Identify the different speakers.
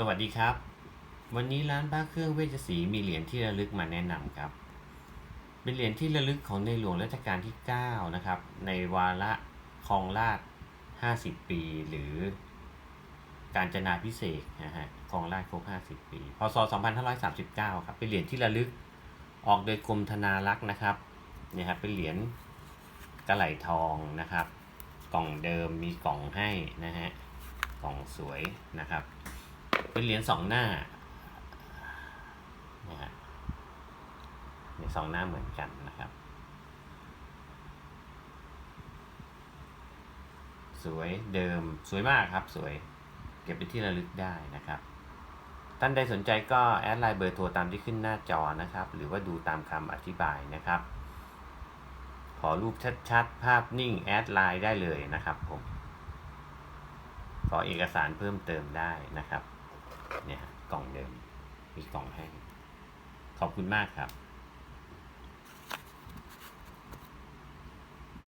Speaker 1: สวัสดีครับ วันนี้ร้านบ้าเครื่องเวชศรีมีเหรียญที่ระลึกมาแนะนำครับ เป็นเหรียญที่ระลึกของในหลวงรัชกาลที่ 9 นะครับ ในวาระครองราช 50 ปี หรือการจนาพิเศษนะฮะครองราชครบ 50 ปี พศ 2539 ครับ เป็นเหรียญที่ระลึกออกโดยกรมธนารักษ์นะครับเนี่ยครับเป็นเหรียญกระไหลทองนะครับ กล่องเดิมมีกล่องให้นะฮะ กล่องสวยนะครับ เป็นเหรียญสองหน้านะฮะเหรียญสองหน้าเหมือนกันนะครับ สวยเดิมสวยมากครับสวย เก็บไปที่ระลึกได้นะครับ ท่านใดสนใจก็แอดไลน์เบอร์โทรตามที่ขึ้นหน้าจอนะครับ หรือว่าดูตามคำอธิบายนะครับ ขอรูปชัดๆ ภาพนิ่งแอดไลน์ได้เลยนะครับผมขอเอกสารเพิ่มเติมได้นะครับ เนี่ยกล่องเดิมมีกล่องให้ ขอบคุณมากครับ